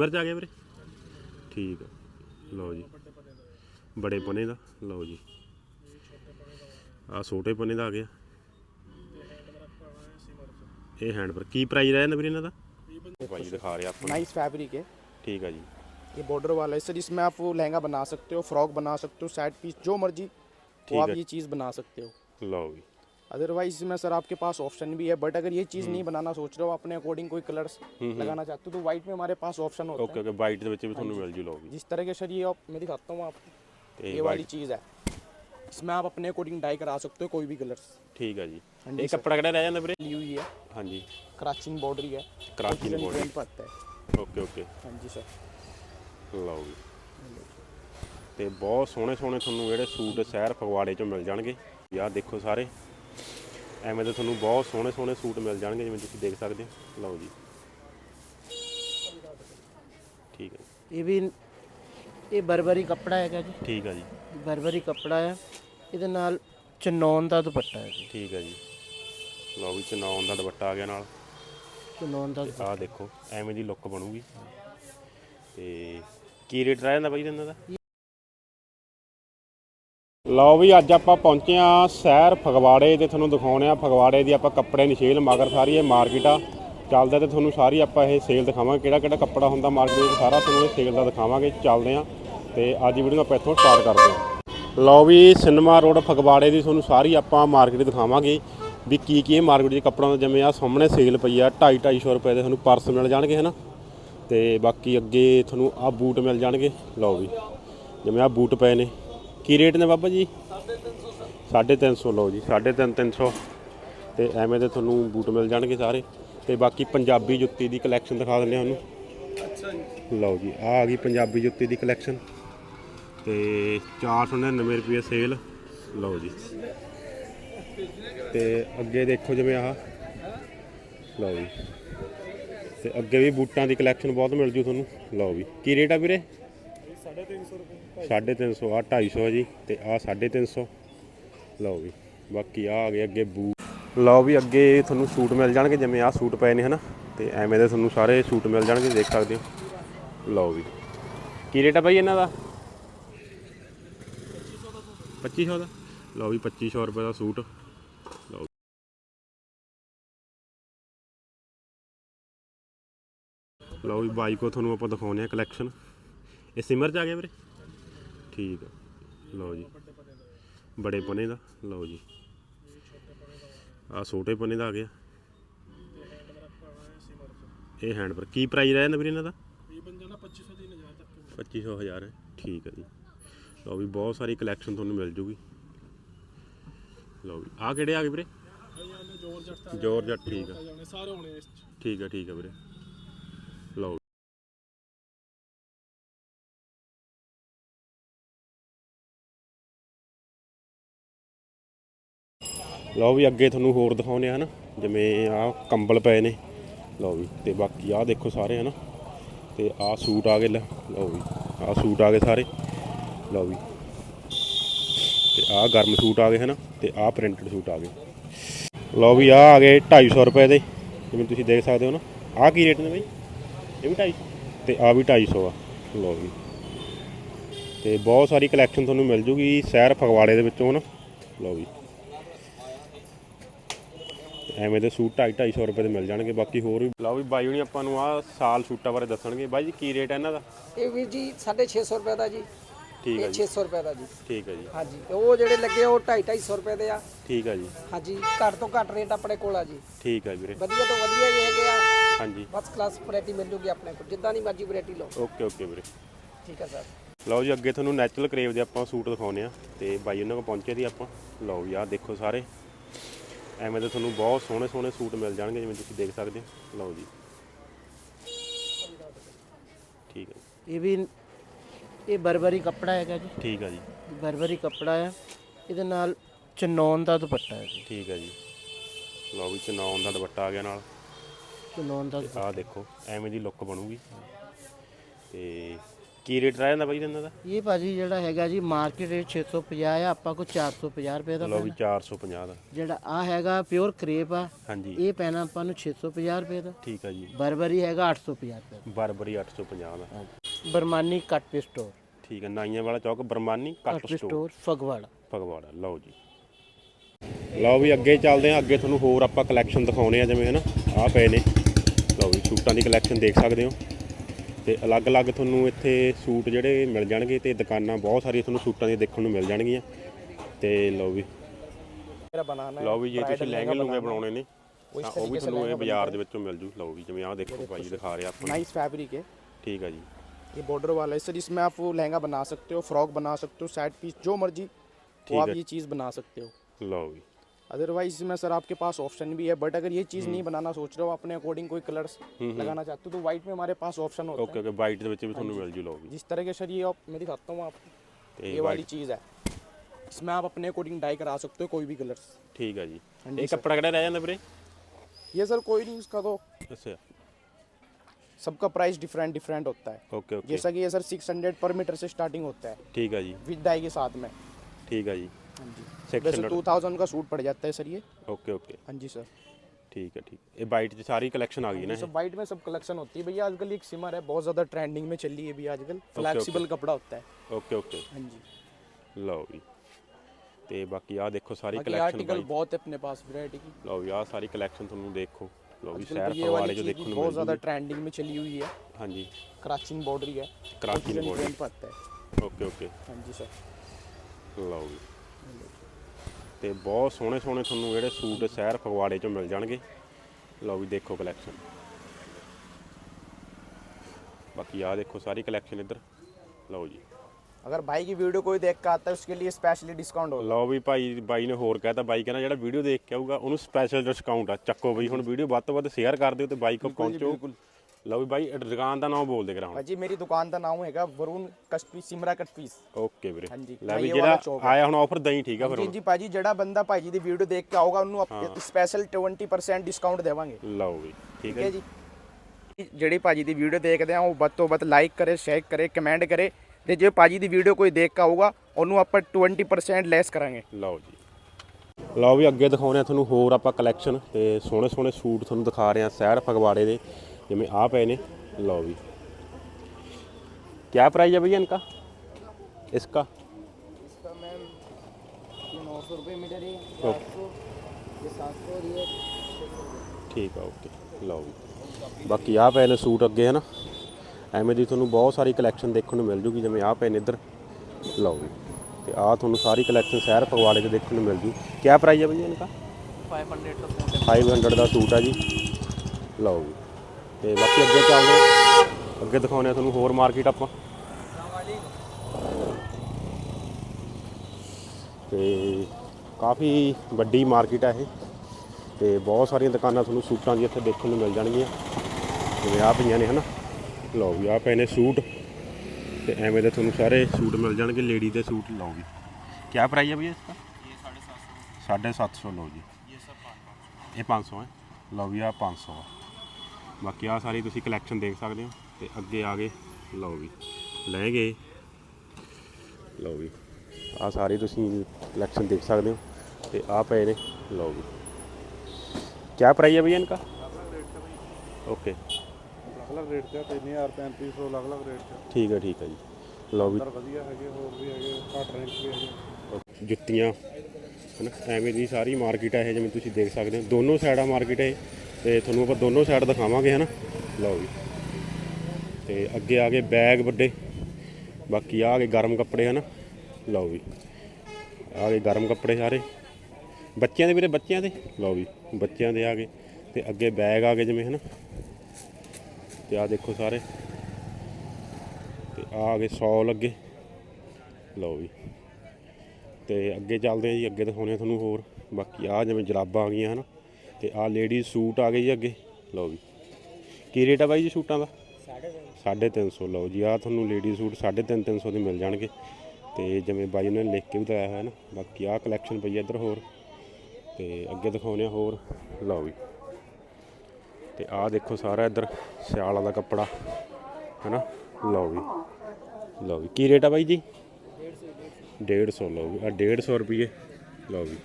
ਮਿਰਚ ਆ ਗਿਆ ਵੀਰੇ ਠੀਕ ਆ ਲਓ ਜੀ ਬੜੇ ਪਨੇ ਦਾ ਲਓ ਜੀ ਆ ਛੋਟੇ ਪਨੇ ਦਾ ਆ ਗਿਆ ਇਹ ਹੈਂਡ ਪਰ ਕੀ ਪ੍ਰਾਈਸ ਰਹਿ ਜਾਂਦਾ ਵੀਰੇ ਇਹਨਾਂ ਦਾ ਭਾਈ ਦਿਖਾ ਰਿਹਾ ਆਪਾਂ ਨੂੰ। नाइस फैब्रिक है ਠੀਕ ਆ ਜੀ ये बॉर्डर वाला है सर इसमें आप वो लहंगा बना सकते हो फ्रॉक बना सकते हो साइड पीस जो मर्जी ठीक वो आप है। ये चीज़ बना सकते हो ਲਓ ਜੀ अदरवाइज इसमें सर आपके पास ऑप्शन भी है बट अगर ये चीज़ नहीं बनाना सोच रहे हो अपने अकॉर्डिंग कोई कलर्स लगाना चाहते हो तो वाइट में हमारे पास ऑप्शन होता ਓਕੇ ਓਕੇ ਵਾਈਟ ਦੇ ਵਿੱਚ ਵੀ ਤੁਹਾਨੂੰ ਮਿਲ ਜੂ ਲਓ है ਜੀ जिस तरह के सर ये आप मैं दिखाता हूँ आपको ਤੇ ये वाली ਵਾਈਟ चीज़ है इसमें आप अपने अकॉर्डिंग डाई करा सकते हो कोई भी कलर्स ਠੀਕ ਆ ਜੀ हाँ जी ਇਹ ਕੱਪੜਾ ਕਿਹੜਾ ਰਹਿ ਜਾਂਦਾ ਵੀਰੇ ली हुई है ਹਾਂਜੀ क्राचिंग बॉर्डर ही है ਕਰਾਚੀ ਦੀ ਬੋਡੀ प्रिंट पड़ता है ਓਕੇ ਓਕੇ हाँ जी सर ਲਓ ਜੀ ਤੇ ਬਹੁਤ ਸੋਹਣੇ ਸੋਹਣੇ ਤੁਹਾਨੂੰ ਜਿਹੜੇ ਸੂਟ ਸ਼ਹਿਰ ਫਗਵਾੜੇ ਚੋਂ ਮਿਲ ਜਾਣਗੇ ਯਾਰ ਦੇਖੋ ਸਾਰੇ ਐਵੇਂ ਦੇ ਤੁਹਾਨੂੰ ਬਹੁਤ ਸੋਹਣੇ ਸੋਹਣੇ ਸੂਟ ਮਿਲ ਜਾਣਗੇ ਜਿਵੇਂ ਤੁਸੀਂ ਦੇਖ ਸਕਦੇ ਹੋ। ਲਓ ਜੀ। ਠੀਕ ਹੈ ਇਹ ਵੀ ਇਹ ਬਰਬਰੀ ਕੱਪੜਾ ਹੈਗਾ ਜੀ। ਠੀਕ ਹੈ ਜੀ। ਬਰਬਰੀ ਕੱਪੜਾ ਆ। ਇਹਦੇ ਨਾਲ ਚਨੌਨ ਦਾ ਦੁਪੱਟਾ ਹੈ ਜੀ। ਠੀਕ ਹੈ ਜੀ। ਲਓ ਵੀ ਚਨਾਉਣ ਦਾ ਦੁਪੱਟਾ ਆ ਗਿਆ ਨਾਲ। ਚਨੌਨ ਦਾ ਆਹ ਦੇਖੋ ਐਵੇਂ ਦੀ ਲੁੱਕ ਬਣੂਗੀ। ਤੇ ਕੀ ਰੇਟ ਰਹਿ ਜਾਂਦਾ ਬਾਈ ਇਹਨਾਂ ਦਾ ਲਓ ਵੀ ਅੱਜ ਆਪਾਂ ਪਹੁੰਚੇ ਆ ਸ਼ਹਿਰ ਫਗਵਾੜੇ ਤੇ ਤੁਹਾਨੂੰ ਦਿਖਾਉਣੇ ਆ ਫਗਵਾੜੇ ਦੀ ਆਪਾਂ ਕੱਪੜੇ ਦੀ ਸੇਲ, ਮਗਰ ਸਾਰੀ ਇਹ ਮਾਰਕੀਟ ਆ। ਚੱਲਦਾ ਤੇ ਤੁਹਾਨੂੰ ਸਾਰੀ ਆਪਾਂ ਇਹ ਸੇਲ ਦਿਖਾਵਾਂਗੇ, ਕਿਹੜਾ ਕਿਹੜਾ ਕੱਪੜਾ ਹੁੰਦਾ ਮਾਰਕੀਟ ਵਿੱਚ, ਸਾਰਾ ਤੁਹਾਨੂੰ ਇਹ ਸੇਲ ਦਾ ਦਿਖਾਵਾਂਗੇ, ਚੱਲਦੇ ਆ ਤੇ ਅੱਜ ਦੀ ਵੀਡੀਓ ਆਪਾਂ ਇੱਥੋਂ ਸਟਾਰਟ ਕਰਦੇ ਆ ਲਓ ਵੀ ਸਿਨੇਮਾ ਰੋਡ ਫਗਵਾੜੇ ਦੀ ਤੁਹਾਨੂੰ ਸਾਰੀ ਆਪਾਂ ਮਾਰਕੀਟ ਦਿਖਾਵਾਂਗੇ ਵੀ ਕੀ ਕੀ ਇਹ ਮਾਰਕੀਟ ਦੇ ਕੱਪੜਾਂ ਦਾ, ਜਿਵੇਂ ਆ ਸਾਹਮਣੇ ਸੇਲ ਪਈ ਆ 2.5 250 ਰੁਪਏ ਦੇ ਤੁਹਾਨੂੰ ਪਰਸ ਮਿਲ ਜਾਣਗੇ, ਹਨਾ? ਤੇ ਬਾਕੀ ਅੱਗੇ ਤੁਹਾਨੂੰ ਆ ਬੂਟ ਮਿਲ ਜਾਣਗੇ। ਲਓ ਵੀ, ਜਿਵੇਂ ਆ ਬੂਟ ਪਏ ਨੇ। ਕੀ ਰੇਟ ਨੇ ਬਾਬਾ ਜੀ? 350 ਲਓ ਜੀ 350 300 ਤੇ ਐਵੇਂ ਦੇ ਤੁਹਾਨੂੰ ਬੂਟ ਮਿਲ ਜਾਣਗੇ ਸਾਰੇ। ਤੇ ਬਾਕੀ ਪੰਜਾਬੀ ਜੁੱਤੀ ਦੀ ਕਲੈਕਸ਼ਨ ਦਿਖਾ ਦਿੰਦੇ ਹਾਂ ਤੁਹਾਨੂੰ। ਲਓ ਜੀ ਆ ਆ ਗਈ ਪੰਜਾਬੀ ਜੁੱਤੀ ਦੀ ਕਲੈਕਸ਼ਨ ਤੇ 499 ਰੁਪਏ ਸੇਲ ਲਓ ਜੀ। ਤੇ ਅੱਗੇ ਦੇਖੋ ਜਿਵੇਂ ਆਹ। ਲਓ ਜੀ। ਤੇ ਅੱਗੇ ਵੀ ਬੂਟਾਂ ਦੀ ਕਲੈਕਸ਼ਨ ਬਹੁਤ ਮਿਲ ਜੂ ਤੁਹਾਨੂੰ। ਲਓ ਵੀ ਕੀ ਰੇਟ ਆ ਵੀਰੇ? 350 350 ਆ 250 ਆ ਜੀ ਤੇ ਆ 350 ਲਓ ਵੀ, ਬਾਕੀ ਆ ਆ ਗਏ ਅੱਗੇ ਬੂਟ ਲਓ ਵੀ ਅੱਗੇ ਤੁਹਾਨੂੰ ਸੂਟ ਮਿਲ ਜਾਣਗੇ, ਜਿਵੇਂ ਆ ਸੂਟ ਪਏ ਨੇ ਹਨਾ, ਤੇ ਐਵੇਂ ਦੇ ਤੁਹਾਨੂੰ ਸਾਰੇ ਸੂਟ ਮਿਲ ਜਾਣਗੇ, ਦੇਖ ਸਕਦੇ ਹੋ। ਲਓ ਵੀ। ਕੀ ਰੇਟ ਆ ਭਾਈ ਇਹਨਾਂ ਦਾ? 2500 ਦਾ। ਲਓ ਵੀ 2500 ਰੁਪਏ ਦਾ ਸੂਟ। ਲਓ ਲਓ ਵੀ, ਬਾਈ ਕੋ ਤੁਹਾਨੂੰ ਆਪਾਂ ਦਿਖਾਉਨੇ ਆ ਕਲੈਕਸ਼ਨ ਇਹ ਸਿਮਰ ਚ ਆ ਗਿਆ ਵੀਰੇ? ਠੀਕ ਹੈ ਲਓ ਜੀ। ਬੜੇ ਪਨੇ ਦਾ ਲਓ ਜੀ। ਆ ਛੋਟੇ ਪਨੇ ਦਾ ਆ ਗਿਆ। ਇਹ ਹੈਂਡ ਪਰ ਕੀ ਪ੍ਰਾਈਸ ਰਹਿ ਜਾਂਦਾ ਇਹਨਾਂ ਦਾ? ਇਹ ਬਣ ਜਾਣਾ 2500 ਦੀ 1000 ਤੱਕ 25000 ਹੈ। ਠੀਕ ਹੈ ਜੀ। ਲਓ ਵੀ ਬਹੁਤ ਸਾਰੀ ਕਲੈਕਸ਼ਨ ਤੁਹਾਨੂੰ ਮਿਲ ਜੂਗੀ। ਲਓ ਵੀ ਆ ਕਿਹੜੇ ਆ ਗਏ ਵੀਰੇ? ਜੋਰ ਜੱਟ ਠੀਕ ਆ। ਸਾਰੇ ਹੋਣੇ ਠੀਕ ਆ ਠੀਕ ਆ ਵੀਰੇ। ਲਓ ਵੀ ਅੱਗੇ ਤੁਹਾਨੂੰ ਹੋਰ ਦਿਖਾਉਨੇ ਆ ਹਨਾ, ਜਿਵੇਂ ਆ ਕੰਬਲ ਪਏ ਨੇ। ਲਓ ਵੀ, ਤੇ ਬਾਕੀ ਆ ਦੇਖੋ ਸਾਰੇ ਹਨਾ, ਤੇ ਆ ਸੂਟ ਆ ਗਏ ਲਓ ਵੀ ਆ ਸੂਟ ਆ ਗਏ ਸਾਰੇ। ਲਓ ਵੀ, ਤੇ ਆ ਗਰਮ ਸੂਟ ਆ ਗਏ ਹਨਾ, ਤੇ ਆ ਪ੍ਰਿੰਟਡ ਸੂਟ ਆ ਗਏ। ਲਓ ਵੀ ਆ ਆ ਗਏ 250 ਰੁਪਏ ਦੇ, ਜਿਵੇਂ ਤੁਸੀਂ ਦੇਖ ਸਕਦੇ ਹੋ ਨਾ ਆ ਕੀ ਰੇਟ ਨੇ ਬਾਈ? ਇਹ ਵੀ 250 ਤੇ ਆ ਵੀ 250 ਆ, ਲਓ ਵੀ। ਤੇ ਬਹੁਤ ਸਾਰੀ ਕਲੈਕਸ਼ਨ ਤੁਹਾਨੂੰ ਮਿਲ ਜੂਗੀ ਸ਼ਹਿਰ ਫਗਵਾੜੇ ਦੇ ਵਿੱਚੋਂ ਨਾ ਲਓ ਵੀ। ਐਵੇਂ ਦੇ ਸੂਟ 250 250 ਰੁਪਏ ਦੇ ਮਿਲ ਜਾਣਗੇ ਬਾਕੀ ਹੋਰ ਵੀ ਲਓ ਵੀ ਬਾਈ ਹੁਣੀ ਆਪਾਂ ਨੂੰ ਆ ਸਾਲ ਸੂਟਾਂ ਬਾਰੇ ਦੱਸਣਗੇ। ਬਾਈ ਜੀ ਕੀ ਰੇਟ ਹੈ ਇਹਨਾਂ ਦਾ? ਇਹ ਵੀਰ ਜੀ 650 ਰੁਪਏ ਦਾ ਜੀ। ਠੀਕ ਹੈ ਇਹ ਜੀ। 600 ਰੁਪਏ ਦਾ ਜੀ। ਠੀਕ ਹੈ ਜੀ। ਹਾਂਜੀ ਉਹ ਜਿਹੜੇ ਲੱਗੇ ਉਹ 250 250 ਰੁਪਏ ਦੇ ਆ। ਠੀਕ ਹੈ ਜੀ। ਹਾਂਜੀ ਘੱਟ ਤੋਂ ਘੱਟ ਰੇਟ ਆਪਣੇ ਕੋਲ ਆ ਜੀ। ਠੀਕ ਹੈ ਵੀਰੇ। ਵਧੀਆ ਤੋਂ ਵਧੀਆ ਵੀ ਹੈਗੇ ਆ। ਹਾਂਜੀ। ਫਸਟ ਕਲਾਸ ਵੈਰਾਈਟੀ ਮਿਲ ਜੂਗੀ ਆਪਣੇ ਕੋਲ। ਜਿੱਦਾਂ ਦੀ ਮਰਜ਼ੀ ਵੈਰਾਈਟੀ ਲਓ। ਓਕੇ ਓਕੇ ਵੀਰੇ। ਠੀਕ ਹੈ ਸਰ। ਲਓ ਜੀ ਅੱਗੇ ਤੁਹਾਨੂੰ ਨੈਚੁਰਲ ਕਰੇਵ ਦੇ ਆਪਾਂ ਸੂਟ ਦਿਖਾਉਨੇ ਆ। ਤੇ ਬਾਈ ਉਹਨਾਂ ਕੋਲ ਪਹੁੰਚੇ ਦੀ ਆਪਾਂ। ਲਓ ਜੀ ਦੇਖੋ ਸਾਰੇ। ਐਵੇਂ ਦੇ ਤੁਹਾਨੂੰ ਬਹੁਤ ਸੋਹਣੇ ਸੋਹਣੇ ਸੂਟ ਮਿਲ ਜਾਣਗੇ ਜਿਵੇਂ ਤੁਸੀਂ ਦੇਖ ਸਕਦੇ ਹੋ। ਲਓ ਜੀ। ਠੀਕ ਹੈ ਇਹ ਵੀ ਇਹ ਬਰਬਰੀ ਕੱਪੜਾ ਹੈਗਾ ਜੀ। ਠੀਕ ਹੈ ਜੀ। ਬਰਬਰੀ ਕੱਪੜਾ ਆ। ਇਹਦੇ ਨਾਲ ਚਨੌਨ ਦਾ ਦੁਪੱਟਾ ਹੈ ਜੀ। ਠੀਕ ਹੈ ਜੀ। ਲਓ ਵੀ ਚਨਾਉਣ ਦਾ ਦੁਪੱਟਾ ਆ ਗਿਆ ਨਾਲ। ਚਨੌਨ ਦਾ ਆਹ ਦੇਖੋ ਐਵੇਂ ਦੀ ਲੁੱਕ ਬਣੂਗੀ। ਤੇ ਕੀ ਰੇਟ ਰਹਿ ਜਾਂਦਾ ਬਾਈ ਇਹਨਾਂ ਦਾ? ਇਹ ਭਾਜੀ ਜਿਹੜਾ ਹੈਗਾ ਜੀ ਮਾਰਕੀਟ ਰੇਟ 650 ਆ ਆਪਾਂ ਕੋ 450 ਰੁਪਏ ਦਾ ਲਓ ਵੀ ਪੈਣਾ। 450 ਦਾ। ਜਿਹੜਾ ਆ ਹੈਗਾ ਪਿਓਰ ਕਰੇਪ ਆ ਹਾਂਜੀ। ਇਹ ਪੈਣਾ ਆਪਾਂ ਨੂੰ 650 ਰੁਪਏ ਦਾ। ਠੀਕ ਆ ਜੀ। ਬਰਬਰੀ ਹੈਗਾ 850 ਰੁਪਏ ਬਰਬਰੀ 850 ਦਾ। ਦਾ ਬਰਮਾਨੀ ਕੱਟ ਪੇ ਸਟੋਰ ਠੀਕ ਹੈ ਨਾਈਆਂ ਵਾਲਾ ਚੌਕ ਬਰਮਾਨੀ ਕੱਟ ਕੱਟ ਪੇ ਸਟੋਰ ਸਟੋਰ ਫਗਵਾੜਾ। ਫਗਵਾੜਾ ਲਓ ਜੀ। ਲਓ ਵੀ ਅੱਗੇ ਚੱਲਦੇ ਆ ਅੱਗੇ ਤੁਹਾਨੂੰ ਹੋਰ ਆਪਾਂ ਕਲੈਕਸ਼ਨ ਦਿਖਾਉਣੇ ਆ ਜਿਵੇਂ ਹਨਾ ਆ ਪਏ ਨੇ। ਲਓ ਵੀ ਸੂਟਾਂ ਦੀ ਕਲੈਕਸ਼ਨ ਦੇਖ ਸਕਦੇ ਹੋ। ਤੇ ਅਲੱਗ-ਅਲੱਗ ਤੁਹਾਨੂੰ ਇੱਥੇ ਸੂਟ ਜਿਹੜੇ ਮਿਲ ਜਾਣਗੇ ਤੇ ਦੁਕਾਨਾਂ ਬਹੁਤ ਸਾਰੀਆਂ ਤੁਹਾਨੂੰ ਸੂਟਾਂ ਦੀਆਂ ਦੇਖਣ ਨੂੰ ਮਿਲ ਜਾਣਗੀਆਂ ਤੇ ਲਓ ਵੀ मेरा बनाना है ਲਓ ਵੀ ਜੇ ਤੁਸੀਂ bridal ਲਹਿੰਗੇ लहंगा ਲੂੰਗੇ बनाना ਬਣਾਉਣੇ ਨੇ ਉਹ ਇਸ ਤਾਂ ਉਹ ਵੀ ਤਰੀਕੇ ਸੇ ਤੁਹਾਨੂੰ ਇਹ ਲਹਿੰਗਾ ਬਾਜ਼ਾਰ ਦੇ ਵਿੱਚੋਂ ਮਿਲ ਜੂ ਲਓ ਵੀ ਜਿਵੇਂ ਆਹ ਦੇਖੋ ਭਾਈ ਦਿਖਾ ਰਿਹਾ ਆਪਾਂ ਨੂੰ। नाइस फैब्रिक है ਠੀਕ ਆ ਜੀ ये बॉर्डर वाला है सर इसमें आप वो लहंगा बना सकते हो फ्रॉक बना सकते हो साइड पीस जो मर्जी ठीक वो आप है। ये चीज़ बना सकते हो ਲਓ ਵੀ अदरवाइज इसमें सर आपके पास ऑप्शन भी है बट अगर ये चीज़ नहीं बनाना सोच रहे हो अपने अकॉर्डिंग कोई कलर्स लगाना चाहते हो तो वाइट में हमारे पास ऑप्शन होता ਓਕੇ ਓਕੇ ਵਾਈਟ ਦੇ ਵਿੱਚ ਵੀ ਤੁਹਾਨੂੰ ਮਿਲ ਜੂ ਲਓ ਵੀ है जिस तरह के सर ये आप मैं दिखाता हूँ आपको ਤੇ ये वाली चीज़ है इसमें आप अपने अकॉर्डिंग डाई करा सकते हो कोई भी कलर्स ਠੀਕ ਆ ਜੀ हाँ जी ਇਹ ਕੱਪੜਾ ਕਿਹੜਾ ਰਹਿ ਜਾਂਦਾ ਵੀਰੇ ये सर कोई नहीं इसका तो ਅੱਛਾ सबका प्राइस डिफरेंट डिफरेंट होता है ਓਕੇ ਓਕੇ जैसा कि ये सर 600 पर मीटर से स्टार्टिंग होता है ਠੀਕ ਆ ਜੀ विद डाई के साथ में ਠੀਕ ਆ ਜੀ हाँ जी 600 वैसे टू थाउजेंड का सूट पड़ जाता है सर ये ਓਕੇ ਓਕੇ हाँ जी सर ਠੀਕ ਹੈ ਠੀਕ ਇਹ ਵਾਈਟ 'ਚ ਸਾਰੀ ਕਲੈਕਸ਼ਨ ਆ ਗਈ ਨਾ ये सब वाइट में सब कलेक्शन होती है भैया आजकल एक सिमर है बहुत ज़्यादा ट्रेंडिंग में चल रही है भी आजकल फ्लैक्सिबल कपड़ा होता है ਇਹ ਓਕੇ ਓਕੇ हाँ जी ਲਓ ਵੀ ਤੇ ਬਾਕੀ ਆ ਦੇਖੋ ਸਾਰੀ बाकी ਕਲੈਕਸ਼ਨ आर्टिकल बहुत है अपने पास वैरायटी की ਲਓ ਵੀ ਆ ਸਾਰੀ ਕਲੈਕਸ਼ਨ ਤੁਹਾਨੂੰ ਦੇਖੋ ਲਓ ਵੀ आजकल ਸ਼ਹਿਰ तो ये ਫਗਵਾੜੇ वाली 'ਚ चीज़ ਦੇਖਣ भी ਨੂੰ बहुत ਮਿਲ ज़्यादा ਜੂਗੀ ट्रेंडिंग में चली हुई है ਹਾਂਜੀ क्राचिंग बॉर्डर है ਕਰਾਚੀ ਦੀ ਬੋਡੀ ट्रेंड पर आता है ਓਕੇ ਓਕੇ हाँ जी सर ਲਓ ਵੀ ਤੇ ਬਹੁਤ ਸੋਹਣੇ ਸੋਹਣੇ ਤੁਹਾਨੂੰ ਜਿਹੜੇ ਸੂਟ ਸ਼ਹਿਰ ਫਗਵਾੜੇ 'ਚੋਂ ਮਿਲ ਜਾਣਗੇ ਲਓ ਵੀ ਦੇਖੋ ਕਲੈਕਸ਼ਨ ਬਾਕੀ ਆ ਦੇਖੋ ਸਾਰੀ ਕਲੈਕਸ਼ਨ ਇੱਧਰ ਲਓ ਜੀ अगर भाई की वीडियो कोई देख कर आता है उसके लिए स्पेशली डिस्काउंट होगा ਲਓ ਵੀ ਭਾਈ ਬਾਈ ਨੇ ਹੋਰ ਕਹਿਤਾ ਬਾਈ ਕਹਿੰਦਾ ਜਿਹੜਾ ਵੀਡੀਓ ਦੇਖ ਕੇ ਆਊਗਾ ਉਹਨੂੰ ਸਪੈਸ਼ਲ ਡਿਸਕਾਊਂਟ ਆ ਚੱਕੋ ਬਈ ਹੁਣ ਵੀਡੀਓ ਵੱਧ ਤੋਂ ਵੱਧ ਸ਼ੇਅਰ ਕਰ ਦਿਓ ਤੇ ਬਾਈ ਕੋਲ ਪਹੁੰਚੋ ਲਓ ਵੀ ਬਾਈ ਦੁਕਾਨ ਦਾ ਨਾਮ ਬੋਲ ਦੇ ਕਰਾਂ ਭਾਜੀ ਮੇਰੀ ਦੁਕਾਨ ਦਾ ਨਾਮ ਹੈਗਾ ਵਰੁਣ ਕਸ਼ਪੀ ਸਿਮਰਾ ਕਸ਼ਪੀਸ ਓਕੇ ਵੀਰੇ। ਲੈ ਵੀ ਜਿਹੜਾ ਆਇਆ ਹੁਣ ਆਫਰ ਦਈ ਠੀਕ ਆ ਫਿਰ ਜੀ ਜੀ ਜਿਹੜਾ ਬੰਦਾ ਭਾਜੀ ਦੀ ਵੀਡੀਓ ਦੇਖ ਕੇ ਆਊਗਾ ਉਹਨੂੰ ਸਪੈਸ਼ਲ 20% ਡਿਸਕਾਊਂਟ ਦੇਵਾਂਗੇ। ਲਓ ਵੀ ਠੀਕ ਹੈ ਜੀ। ਜਿਹੜੀ ਭਾਜੀ ਦੀ ਵੀਡੀਓ ਦੇਖਦੇ ਆ ਉਹ ਵੱਧ ਤੋਂ ਵੱਧ ਲਾਈਕ ਕਰੇ ਸ਼ੇਅਰ ਕਰੇ ਕਮੈਂਟ ਕਰੇ। ਤੇ ਜੇ ਭਾਜੀ ਦੀ ਵੀਡੀਓ ਕੋਈ ਦੇਖ ਕੇ ਆਊਗਾ ਉਹਨੂੰ ਆਪਾਂ 20% ਲੈਸ ਕਰਾਂਗੇ। ਲਓ ਜੀ। ਲਓ ਵੀ ਅੱਗੇ ਦਿਖਾਉਣੇ ਆ ਤੁਹਾਨੂੰ ਹੋਰ ਆਪਾਂ ਕਲੈਕਸ਼ਨ ਤੇ ਸੋਹਣੇ ਸੋਹਣੇ ਸੂਟ ਤੁਹਾਨੂੰ ਦਿਖਾ ਰਹੇ ਆ ਸਹਿਰ ਫਗਵਾੜੇ ਦੇ। ਜਿਵੇਂ ਆ ਪਏ ਨੇ ਲਓ ਵੀ क्या प्राइस है भैया इनका इसका इसका मैम ये नौ सौ रुपये मीटर है ओके। आठ सौ ये सात सौ और ये ਠੀਕ ਆ ਓਕੇ ਲਓ ਵੀ ਬਾਕੀ ਆ ਪਏ ਨੇ ਸੂਟ ਅੱਗੇ ਹਨਾ ਐਵੇਂ ਦੀ ਤੁਹਾਨੂੰ ਬਹੁਤ ਸਾਰੀ ਕਲੈਕਸ਼ਨ ਦੇਖਣ ਨੂੰ ਮਿਲ ਜੂਗੀ ਜਿਵੇਂ ਆ ਪਏ ਨੇ ਇੱਧਰ ਲਓ ਵੀ ਤੇ ਆ ਤੁਹਾਨੂੰ ਸਾਰੀ ਕਲੈਕਸ਼ਨ ਸ਼ਹਿਰ ਫਗਵਾੜੇ 'ਚ ਦੇਖਣ ਨੂੰ ਮਿਲ ਜੂ ਕੀ ਪ੍ਰਾਈਸ ਹੈ ਭਈਆ ਇਨਕਾ 500 का सूट है 500 ਦਾ ਸੂਟ ਆ ਜੀ ਲਓ ਜੀ ਤੇ ਬਾਕੀ ਅੱਗੇ ਚੱਲਦੇ ਹਾਂ। ਅੱਗੇ ਦਿਖਾਉਂਦੇ ਆ ਤੁਹਾਨੂੰ ਹੋਰ ਮਾਰਕੀਟ ਆਪਾਂ। ਤੇ ਕਾਫੀ ਵੱਡੀ ਮਾਰਕੀਟ ਆ ਇਹ। ਤੇ ਬਹੁਤ ਸਾਰੀਆਂ ਦੁਕਾਨਾਂ ਤੁਹਾਨੂੰ ਸੂਟਾਂ ਦੀ ਇੱਥੇ ਦੇਖਣ ਨੂੰ ਮਿਲ ਜਾਣਗੀਆਂ। ਜਿਵੇਂ ਆ ਪਈਆਂ ਨੇ ਹਨਾ। ਲਓ ਵੀ ਆ ਪਏ ਨੇ ਸੂਟ। ਤੇ ਐਵੇਂ ਦੇ ਤੁਹਾਨੂੰ ਸਾਰੇ ਸੂਟ ਮਿਲ ਜਾਣਗੇ। ਲੇਡੀ ਦੇ ਸੂਟ ਲਓ ਵੀ। ਕੀ ਪ੍ਰਾਈਸ ਹੈ ਭਈਆ ਇਸਦਾ ਸਾਢੇ ਸੱਤ ਸੌ। ਲਓ ਜੀ। ਇਹ 500 ਹੈ। ਲਓ ਵੀ ਆ 500 ਆ। ਬਾਕੀ ਆ ਸਾਰੀ ਤੁਸੀਂ ਕਲੈਕਸ਼ਨ ਦੇਖ ਸਕਦੇ ਹੋ ਤੇ ਅੱਗੇ ਆ ਗਏ। ਲਓ ਵੀ ਲੈ ਗਏ। ਲਓ ਵੀ ਆ ਸਾਰੀ ਤੁਸੀਂ ਕਲੈਕਸ਼ਨ ਦੇਖ ਸਕਦੇ ਹੋ ਤੇ ਆ ਪਏ ਨੇ। ਲਓ ਵੀ। ਕੀ ਪ੍ਰਾਈਸ ਹੈ ਭਈਆ ਇਨਕਾ ਓਕੇ ਅਲੱਗ ਰੇਟ ਤੇ 3000 3500 ਅਲੱਗ ਅਲੱਗ ਰੇਟ ਤੇ ਠੀਕ ਹੈ ਠੀਕ ਹੈ ਜੀ। ਲਓ ਵੀ। ਵਧੀਆ ਹੈਗੇ ਹੋਰ ਵੀ ਹੈਗੇ ਘੱਟ ਰੇਂਜ ਵੀ ਹੈਗੇ। ਜੁੱਤੀਆਂ ਹਨਾ ਐਵੇਂ ਦੀ ਸਾਰੀ ਮਾਰਕੀਟ ਹੈ ਇਹ ਜਿਵੇਂ ਤੁਸੀਂ ਦੇਖ ਸਕਦੇ ਹੋ। ਦੋਨੋਂ ਸਾਈਡਾਂ ਮਾਰਕੀਟ ਹੈ ਤੇ ਤੁਹਾਨੂੰ ਆਪਾਂ ਦੋਨੋਂ ਸਾਈਡ ਦਿਖਾਵਾਂਗੇ, ਹਨਾ? ਲਓ ਜੀ। ਤੇ ਅੱਗੇ ਆ ਗਏ ਬੈਗ ਵੱਡੇ, ਬਾਕੀ ਆ ਗਏ ਗਰਮ ਕੱਪੜੇ, ਹਨਾ? ਲਓ ਵੀ ਆ ਗਏ ਗਰਮ ਕੱਪੜੇ ਸਾਰੇ। ਬੱਚਿਆਂ ਦੇ ਵੀਰੇ, ਬੱਚਿਆਂ ਦੇ? ਲਓ ਵੀ ਬੱਚਿਆਂ ਦੇ ਆ ਗਏ। ਤੇ ਅੱਗੇ ਬੈਗ ਆ ਗਏ ਜਿਵੇਂ, ਹਨਾ? ਤੇ ਆ ਦੇਖੋ ਸਾਰੇ। ਤੇ ਆ ਗਏ 100 ਲੱਗੇ ਲਓ ਵੀ ਤੇ ਅੱਗੇ ਚੱਲਦੇ ਆ ਜੀ, ਅੱਗੇ ਦਿਖਾਉਣੇ ਆ ਤੁਹਾਨੂੰ ਹੋਰ। ਬਾਕੀ ਆ ਜਿਵੇਂ ਜਰਾਬਾਂ ਆ ਗਈਆਂ, ਹਨ? ਤੇ ਆ ਲੇਡੀ ਸੂਟ ਆ ਗਏ ਜੀ ਅੱਗੇ। ਲਓ ਵੀ ਕੀ ਰੇਟ ਆ ਬਾਈ ਜੀ ਸੂਟਾਂ ਦਾ? 350 ਲਓ ਜੀ ਆ ਤੁਹਾਨੂੰ ਲੇਡੀ ਸੂਟ 350 300 ਦੇ ਮਿਲ ਜਾਣਗੇ। ਤੇ ਜਿਵੇਂ ਬਾਈ ਨੇ ਲਿਖ ਕੇ ਵੀ ਦਿਖਾਇਆ ਹੋਇਆ ਨਾ, ਬਾਕੀ ਆ ਕਲੈਕਸ਼ਨ ਪਈ ਆ ਇੱਧਰ ਹੋਰ। ਤੇ ਅੱਗੇ ਦਿਖਾਉਣੇ ਆ ਹੋਰ। ਲਓ ਵੀ ਤੇ ਆ ਦੇਖੋ ਸਾਰਾ ਇੱਧਰ, ਸਿਆਲਾਂ ਦਾ ਕੱਪੜਾ, ਹੈਨਾ? ਲਓ ਵੀ ਲਓ ਵੀ ਕੀ ਰੇਟ ਆ ਬਾਈ ਜੀ? 150 ਲਓ ਵੀ ਆ 150 ਰੁਪਏ ਲਓ ਵੀ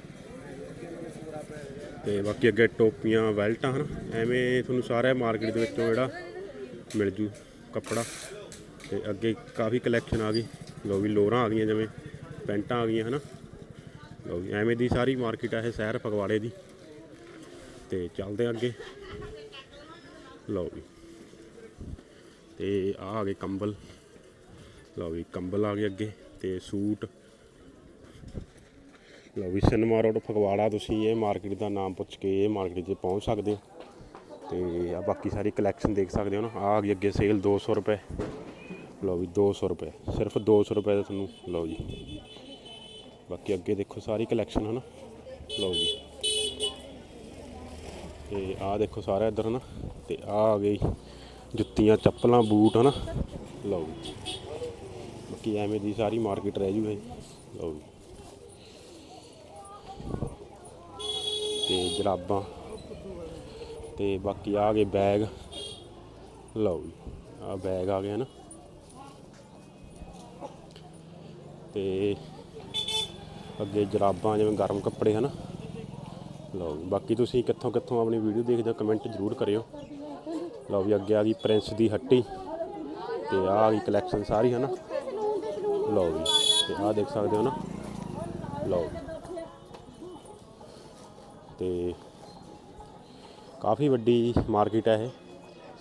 ਤੇ ਬਾਕੀ ਅੱਗੇ ਟੋਪੀਆਂ, ਵੈਲਟਾਂ ਹਨ, ਐਵੇਂ ਤੁਹਾਨੂੰ ਸਾਰਾ ਮਾਰਕੀਟ ਦੇ ਵਿੱਚੋਂ ਜਿਹੜਾ ਮਿਲ ਜੂ ਕੱਪੜਾ। ਤੇ ਅੱਗੇ ਕਾਫੀ ਕਲੈਕਸ਼ਨ ਆ ਗਈ। ਲਓ ਵੀ ਲੋਰਾਂ ਆ ਗਈਆਂ ਜਿਵੇਂ, ਪੈਂਟਾਂ ਆ ਗਈਆਂ ਹਨਾ। ਲਓ ਵੀ ਐਵੇਂ ਦੀ ਸਾਰੀ ਮਾਰਕੀਟ ਆ ਇਹ ਸ਼ਹਿਰ ਫਗਵਾੜੇ ਦੀ। ਤੇ ਚੱਲਦੇ ਆ ਅੱਗੇ। ਲਓ ਵੀ। ਤੇ ਆ ਆ ਗਏ ਕੰਬਲ। ਲਓ ਵੀ ਕੰਬਲ ਆ ਗਏ ਅੱਗੇ। ਤੇ ਸੂਟ। ਲਓ ਵੀ ਸਿਨੇਮਾ ਰੋਡ ਫਗਵਾੜਾ ਤੁਸੀਂ ਇਹ ਮਾਰਕੀਟ ਦਾ ਨਾਮ ਪੁੱਛ ਕੇ ਇਹ ਮਾਰਕੀਟ 'ਚ ਪਹੁੰਚ ਸਕਦੇ ਹੋ। ਤੇ ਆ ਬਾਕੀ ਸਾਰੀ ਕਲੈਕਸ਼ਨ ਦੇਖ ਸਕਦੇ ਹੋ ਨਾ। ਆ ਗਈ ਅੱਗੇ ਸੇਲ 200 ਰੁਪਏ। ਲਓ ਵੀ 200 ਰੁਪਏ। ਸਿਰਫ 200 ਰੁਪਏ ਦਾ ਤੁਹਾਨੂੰ, ਲਓ ਜੀ। ਬਾਕੀ ਅੱਗੇ ਦੇਖੋ ਸਾਰੀ ਕਲੈਕਸ਼ਨ ਹੈ ਨਾ ਲਓ ਜੀ। ਤੇ ਆ ਦੇਖੋ ਸਾਰਾ ਇੱਧਰ ਨਾ ਤੇ ਆ ਆ ਗਈ ਜੁੱਤੀਆਂ, ਚੱਪਲਾਂ, ਬੂਟ ਹਨਾ। ਲਓ ਜੀ। ਬਾਕੀ ਐਵੇਂ ਦੀ ਸਾਰੀ ਮਾਰਕੀਟ ਰਹਿ ਜੂ ਇਹ ਲਓ ਜੀ। ਤੇ ਜਰਾਬਾਂ ਤੇ ਬਾਕੀ ਆ ਗਏ ਬੈਗ। ਲਓ ਜੀ, ਆ ਬੈਗ ਆ ਗਿਆ ਨਾ। ਤੇ ਅੱਗੇ ਜਰਾਬਾਂ, ਜਿਵੇਂ ਗਰਮ ਕੱਪੜੇ, ਹਨ। ਲਓ ਜੀ, ਬਾਕੀ ਤੁਸੀਂ ਕਿੱਥੋਂ ਕਿੱਥੋਂ ਆਪਣੀ ਵੀਡੀਓ ਦੇਖਦੇ ਹੋ ਕਮੈਂਟ ਜ਼ਰੂਰ ਕਰਿਓ। ਲਓ ਵੀ ਅੱਗੇ ਆ ਗਈ ਪ੍ਰਿੰਸ ਦੀ ਹੱਟੀ ਤੇ ਆਹ ਆ ਗਈ ਕਲੈਕਸ਼ਨ ਸਾਰੀ ਹੈ ਨਾ ਲਓ ਵੀ ਤੇ ਆਹ ਦੇਖ ਸਕਦੇ ਹੋ ਨਾ। ਲਓ ਤੇ ਕਾਫੀ ਵੱਡੀ ਮਾਰਕੀਟ ਹੈ ਇਹ।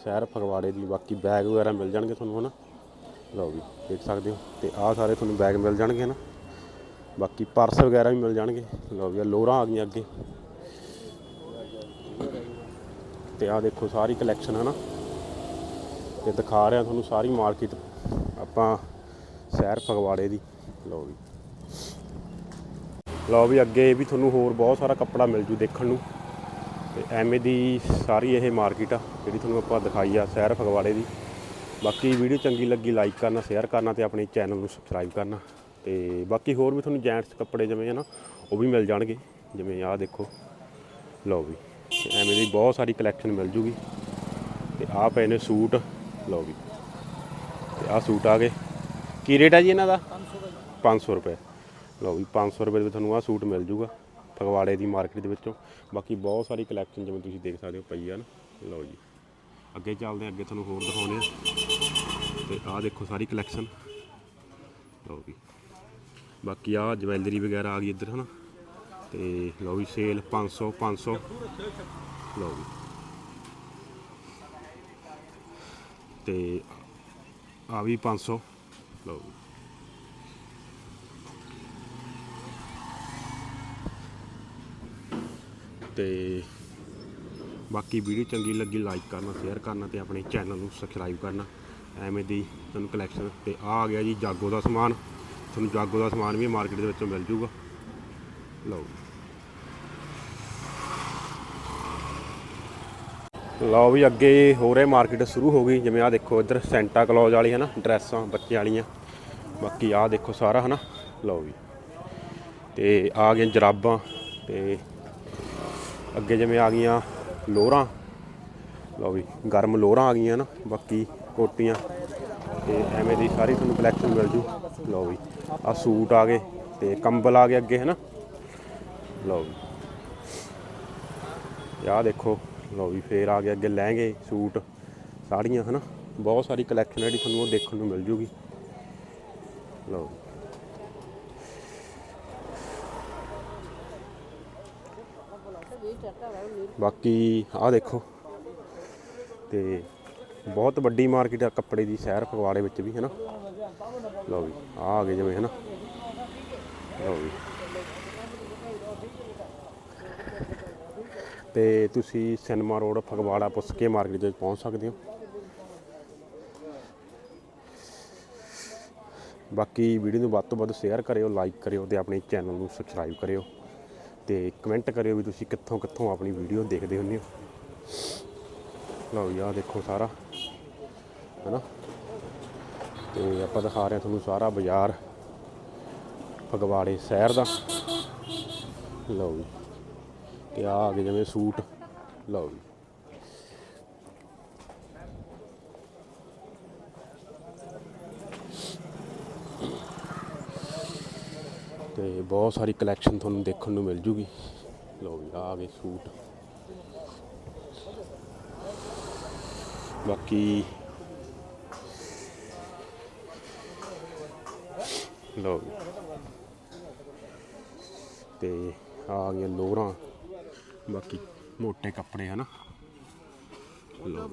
ਸ਼ਹਿਰ ਫਗਵਾੜੇ ਦੀ ਬਾਕੀ ਬੈਗ ਵਗੈਰਾ ਮਿਲ ਜਾਣਗੇ ਤੁਹਾਨੂੰ, ਹਨਾ? ਲਓ ਵੀ, ਦੇਖ ਸਕਦੇ ਹੋ। ਤੇ ਆਹ ਸਾਰੇ ਤੁਹਾਨੂੰ ਬੈਗ ਮਿਲ ਜਾਣਗੇ ਨਾ ਬਾਕੀ ਪਰਸ ਵਗੈਰਾ ਵੀ ਮਿਲ ਜਾਣਗੇ। ਲਓ ਵੀ, ਆਹ ਲੋਰਾਂ ਆ ਗਈਆਂ ਅੱਗੇ। ਤੇ ਆਹ ਦੇਖੋ, ਸਾਰੀ ਕਲੈਕਸ਼ਨ ਹੈ ਨਾ ਤੇ ਦਿਖਾ ਰਿਹਾ ਤੁਹਾਨੂੰ ਸਾਰੀ ਮਾਰਕੀਟ ਆਪਾਂ ਸ਼ਹਿਰ ਫਗਵਾੜੇ ਦੀ। ਲਓ ਵੀ। ਲਓ ਵੀ ਅੱਗੇ ਵੀ ਤੁਹਾਨੂੰ ਹੋਰ ਬਹੁਤ ਸਾਰਾ ਕੱਪੜਾ ਮਿਲ ਜੂ ਦੇਖਣ ਨੂੰ। ਤੇ ਐਵੇਂ ਦੀ ਸਾਰੀ ਇਹ ਮਾਰਕੀਟ ਆ ਜਿਹੜੀ ਤੁਹਾਨੂੰ ਆਪਾਂ ਦਿਖਾਈ ਆ ਸ਼ਹਿਰ ਫਗਵਾੜੇ ਦੀ। ਬਾਕੀ ਵੀਡੀਓ ਚੰਗੀ ਲੱਗੀ ਲਾਈਕ ਕਰਨਾ ਸ਼ੇਅਰ ਕਰਨਾ ਤੇ ਆਪਣੇ ਚੈਨਲ ਨੂੰ ਸਬਸਕ੍ਰਾਈਬ ਕਰਨਾ। ਤੇ ਬਾਕੀ ਹੋਰ ਵੀ ਤੁਹਾਨੂੰ ਜੈਂਟਸ ਕੱਪੜੇ ਜਿਵੇਂ ਹੈ ਨਾ ਉਹ ਵੀ ਮਿਲ ਜਾਣਗੇ। ਜਿਵੇਂ ਆਹ ਦੇਖੋ ਲਓ ਵੀ ਐਵੇਂ ਦੀ ਬਹੁਤ ਸਾਰੀ ਕਲੈਕਸ਼ਨ ਮਿਲ ਜੂਗੀ। ਤੇ ਆਹ ਪਏ ਨੇ ਸੂਟ ਲਓ ਵੀ ਤੇ ਆਹ ਸੂਟ ਆ ਗਏ। ਕੀ ਰੇਟ ਆ ਜੀ ਇਹਨਾਂ ਦਾ? 500 ਰੁਪਏ। ਲਓ ਵੀ 500 ਰੁਪਏ ਦੇ ਵਿੱਚ ਤੁਹਾਨੂੰ ਆਹ ਸੂਟ ਮਿਲ ਜੂਗਾ, ਫਗਵਾੜੇ ਦੀ ਮਾਰਕੀਟ ਦੇ ਵਿੱਚੋਂ। ਬਾਕੀ ਬਹੁਤ ਸਾਰੀ ਕਲੈਕਸ਼ਨ ਜਿਵੇਂ ਤੁਸੀਂ ਦੇਖ ਸਕਦੇ ਹੋ ਪਈ ਆ ਨਾ। ਲਓ ਜੀ, ਅੱਗੇ ਚੱਲਦੇ ਹਾਂ, ਅੱਗੇ ਤੁਹਾਨੂੰ ਹੋਰ ਦਿਖਾਉਂਦੇ ਆ ਤੇ ਆਹ ਦੇਖੋ ਸਾਰੀ ਕਲੈਕਸ਼ਨ ਲਓ ਵੀ ਬਾਕੀ ਆਹ ਜਵੈਲਰੀ ਵਗੈਰਾ ਆ ਗਈ ਇੱਧਰ, ਹਨਾ। ਤੇ ਲਓ ਵੀ ਸੇਲ 500 500 ਲਓ ਵੀ ਤੇ ਆ ਵੀ 500 ਲਓ ਤੇ ਬਾਕੀ ਵੀਡੀਓ ਚੰਗੀ ਲੱਗੀ ਲਾਈਕ ਕਰਨਾ ਸ਼ੇਅਰ ਕਰਨਾ ਤੇ ਆਪਣੇ ਚੈਨਲ ਨੂੰ ਸਬਸਕ੍ਰਾਈਬ ਕਰਨਾ। ਐਵੇਂ ਦੀ ਤੁਹਾਨੂੰ ਕਲੈਕਸ਼ਨ ਤੇ ਆ ਆ ਗਿਆ ਜੀ ਜਾਗੋ ਦਾ ਸਮਾਨ। ਤੁਹਾਨੂੰ ਜਾਗੋ ਦਾ ਸਮਾਨ ਵੀ ਮਾਰਕੀਟ ਦੇ ਵਿੱਚੋਂ ਮਿਲ ਜੂਗਾ ਲਓ ਲਓ ਵੀ ਅੱਗੇ ਹੋ ਰਿਹਾ ਮਾਰਕੀਟ ਸ਼ੁਰੂ ਹੋ ਗਈ। ਜਿਵੇਂ ਆ ਦੇਖੋ ਇੱਧਰ ਸੈਂਟਾ ਕਲੌਜ ਵਾਲੀ ਹੈ ਨਾ, ਡਰੈਸਾਂ ਬੱਚੇ ਵਾਲੀਆਂ। ਬਾਕੀ ਆ ਦੇਖੋ ਸਾਰਾ, ਹੈ ਨਾ? ਲਓ ਵੀ ਤੇ ਆ ਗਈਆਂ ਜਰਾਬਾਂ ਤੇ ਅੱਗੇ ਜਿਵੇਂ ਆ ਗਈਆਂ ਲੋਰਾਂ ਲਓ ਵੀ, ਗਰਮ ਲੋਰਾਂ ਆ ਗਈਆਂ ਨਾ, ਬਾਕੀ ਕੋਟੀਆਂ। ਤੇ ਐਵੇਂ ਦੀ ਸਾਰੀ ਤੁਹਾਨੂੰ ਕਲੈਕਸ਼ਨ ਮਿਲ ਜੂ। ਲਓ ਵੀ ਆ ਸੂਟ ਆ ਗਏ ਤੇ ਕੰਬਲ ਆ ਗਏ ਅੱਗੇ ਹੈ ਨਾ ਲਓ ਵੀ। ਤੇ ਆਹ ਦੇਖੋ, ਲਓ ਵੀ, ਫੇਰ ਆ ਗਏ ਅੱਗੇ ਲਹਿੰਗੇ, ਸੂਟ, ਸਾੜੀਆਂ ਹੈ ਨਾ ਬਹੁਤ ਸਾਰੀ ਕਲੈਕਸ਼ਨ ਹੈ ਜਿਹੜੀ ਤੁਹਾਨੂੰ ਉਹ ਦੇਖਣ ਨੂੰ ਮਿਲ ਜੂਗੀ। ਲਓ ਬਾਕੀ ਆਹ ਦੇਖੋ। ਤੇ ਬਹੁਤ ਵੱਡੀ ਮਾਰਕੀਟ ਆ ਕੱਪੜੇ ਦੀ ਸ਼ਹਿਰ ਫਗਵਾੜੇ ਵਿੱਚ ਵੀ, ਹਨਾ? ਲਓ ਵੀ, ਆਹ ਆ ਗਏ ਜਿਵੇਂ, ਹਨਾ? ਲਓ ਵੀ। ਤੇ ਤੁਸੀਂ ਸਿਨੇਮਾ ਰੋਡ, ਫਗਵਾੜਾ ਪੁਸਕੇ ਮਾਰਕੀਟ ਦੇ ਵਿੱਚ ਪਹੁੰਚ ਸਕਦੇ ਹੋ। ਬਾਕੀ ਵੀਡੀਓ ਨੂੰ ਵੱਧ ਤੋਂ ਵੱਧ ਸ਼ੇਅਰ ਕਰਿਓ, ਲਾਈਕ ਕਰਿਓ ਤੇ ਆਪਣੇ ਚੈਨਲ ਨੂੰ ਸਬਸਕ੍ਰਾਈਬ ਕਰਿਓ। ਤੇ ਕਮੈਂਟ ਕਰਿਓ ਵੀ ਤੁਸੀਂ ਕਿੱਥੋਂ ਕਿੱਥੋਂ ਆਪਣੀ ਵੀਡੀਓ ਦੇਖਦੇ ਹੁੰਦੇ ਹੋ। ਲਓ ਯਾ ਦੇਖੋ ਸਾਰਾ, ਹੈਨਾ? ਤੇ ਆਪਾਂ ਦਿਖਾ ਰਹੇ ਹਾਂ ਤੁਹਾਨੂੰ ਸਾਰਾ ਬਾਜ਼ਾਰ, ਫਗਵਾੜੇ ਸ਼ਹਿਰ ਦਾ। ਲਓ ਜੀ, ਤੇ ਆ ਆ ਗਏ ਜਿਵੇਂ ਸੂਟ। ਲਓ ਜੀ। ਤੇ ਬਹੁਤ ਸਾਰੀ ਕਲੈਕਸ਼ਨ ਤੁਹਾਨੂੰ ਦੇਖਣ ਨੂੰ ਮਿਲ ਜੂਗੀ। ਲਓ ਵੀ ਆ ਗਏ ਸੂਟ। ਬਾਕੀ ਲਓ ਵੀ ਤੇ ਆ ਗਈਆਂ ਲੋਰਾਂ। ਬਾਕੀ ਮੋٹے ਕੱਪੜੇ, ਹਨਾ? ਲਓ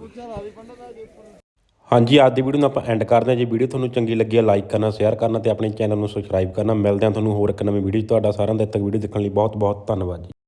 ਹਾਂਜੀ, ਅੱਜ ਦੀ ਵੀਡੀਓ ਨੂੰ ਆਪਾਂ ਐਂਡ ਕਰਦੇ ਹਾਂ। ਜੇ ਵੀਡੀਓ ਤੁਹਾਨੂੰ ਚੰਗੀ ਲੱਗੀ ਹੈ ਲਾਈਕ ਕਰਨਾ ਸ਼ੇਅਰ ਕਰਨਾ ਤੇ ਆਪਣੇ ਚੈਨਲ ਨੂੰ ਸਬਸਕ੍ਰਾਈਬ ਕਰਨਾ। ਮਿਲਦੇ ਹਾਂ ਤੁਹਾਨੂੰ ਹੋਰ ਇੱਕ ਨਵੀਂ ਵੀਡੀਓ ਤੁਹਾਡਾ ਸਾਰਿਆਂ ਦਾ ਇੱਥੇ ਤੱਕ ਵੀਡੀਓ ਦੇਖਣ ਲਈ ਬਹੁਤ ਬਹੁਤ ਧੰਨਵਾਦ ਜੀ।